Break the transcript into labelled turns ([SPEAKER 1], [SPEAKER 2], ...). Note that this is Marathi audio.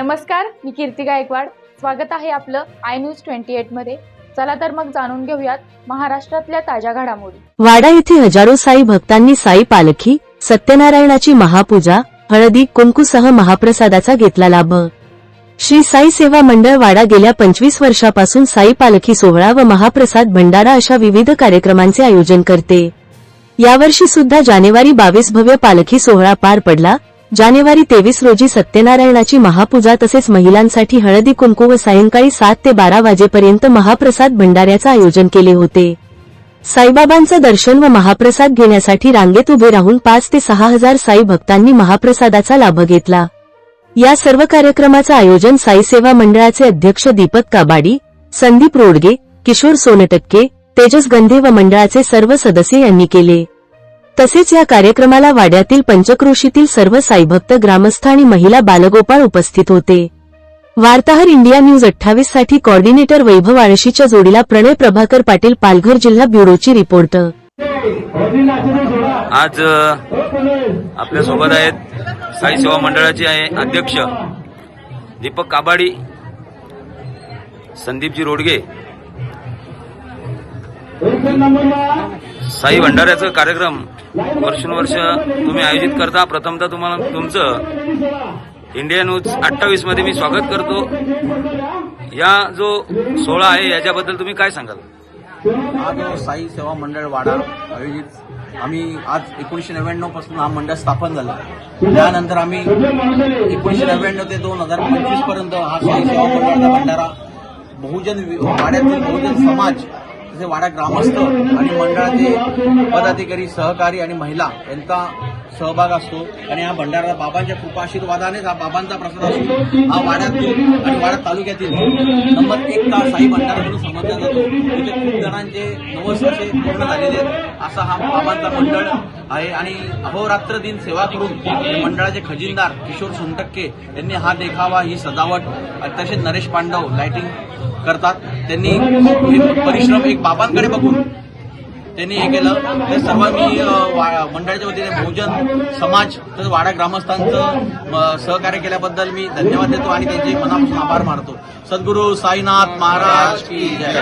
[SPEAKER 1] नमस्कार मी कीर्ती गायकवाड. स्वागत आहे आपलं आय न्यूज ट्वेंटी एटमध्ये. चला तर मग जाणून घेऊयात महाराष्ट्रातल्या ताज्या घडामोडी.
[SPEAKER 2] वाडा येथे हजारो साई भक्तांनी साई पालखी सत्यनारायणाची महापूजा हळदी कुंकूसह महाप्रसादाचा घेतला लाभ. श्री साई सेवा मंडळ वाडा गेल्या पंचवीस वर्षापासून साई पालखी सोहळा व महाप्रसाद भंडारा अशा विविध कार्यक्रमांचे आयोजन करते. यावर्षी सुद्धा जानेवारी बावीस भव्य पालखी सोहळा पार पडला जानेवारी तेवीस रोजी सत्यनारायणाची महापूजा तसेच महिलांसाठी हळदी कुंकू व सायंकाळी सात ते बारा वाजेपर्यंत महाप्रसाद भंडाऱ्याचं आयोजन केले होते. साईबाबांचं दर्शन व महाप्रसाद घेण्यासाठी रांगेत उभे राहून पाच ते सहा हजार साई भक्तांनी महाप्रसादाचा लाभ घेतला. या सर्व कार्यक्रमाचं आयोजन साई सेवा मंडळाचे अध्यक्ष दीपक काबाडी संदीप रोडगे किशोर सोनटक्के तेजस गंधे व मंडळाचे सर्व सदस्य यांनी केले. तसेच या कार्यक्रमाला वाड्यातील पंचक्रोशीतील सर्व साईभक्त ग्रामस्थ आणि महिला बालगोपाळ उपस्थित होते. वार्ताहर इंडिया न्यूज अठ्ठावीससाठी कॉर्डिनेटर वैभव आळशीच्या जोडीला प्रणय प्रभाकर पाटील पालघर जिल्हा ब्युरोची रिपोर्ट.
[SPEAKER 3] आज आपल्यासोबत आहेत साई सेवा मंडळाचे आहे अध्यक्ष दीपक काबाडी संदीपजी रोडगे. साई भंडाऱ्याचा कार्यक्रम वर्षानुवर्ष तुम्ही आयोजित करता. प्रथमतः तुम्हाला तुमचं इंडिया न्यूज अठ्ठावीसमध्ये मी स्वागत करतो. या जो सोहळा आहे याच्याबद्दल तुम्ही काय सांगाल?
[SPEAKER 4] हा साई सेवा मंडळ वाडा आयोजित आम्ही आज एकोणीसशे नव्याण्णवपासून हा मंडळ स्थापन झाला. त्यानंतर आम्ही एकोणीसशे नव्याण्णव ते दोन हजार पंचवीसपर्यंत हा साई सेवा मंडळाचा भंडारा बहुजन वाड्यातील बहुजन समाज तसे वाडा ग्रामस्थ आणि मंडळाचे पदाधिकारी सहकारी आणि महिला यांचा सहभाग असतो. आणि हा भंडारा बाबांच्या कृपा आशीर्वादानेच हा बाबांचा प्रसाद असतो. हा वाड्यातील आणि वाडा तालुक्यातील नंबर एक का साई भंडारा म्हणून समजला जातो. तिथे खूप जणांचे नवस असे पूर्ण झालेले आहेत. असा हा बाबांचा मंडळ आहे. आणि अहोरात्र दिन सेवा करून मंडळाचे खजिनदार किशोर सोनटक्के यांनी हा देखावा ही सजावट तसेच नरेश पांडव लायटिंग करतात. त्यांनी परिश्रम एक बाबांकडे बघून त्यांनी हे केलं. ते सर्व मी वा- मंडळाच्या वतीने बहुजन समाज तसंच वाडा ग्रामस्थांचं म, सहकार्य केल्याबद्दल मी धन्यवाद देतो आणि त्यांचे मनापासून आभार मानतो. सद्गुरू साईनाथ महाराज की जय.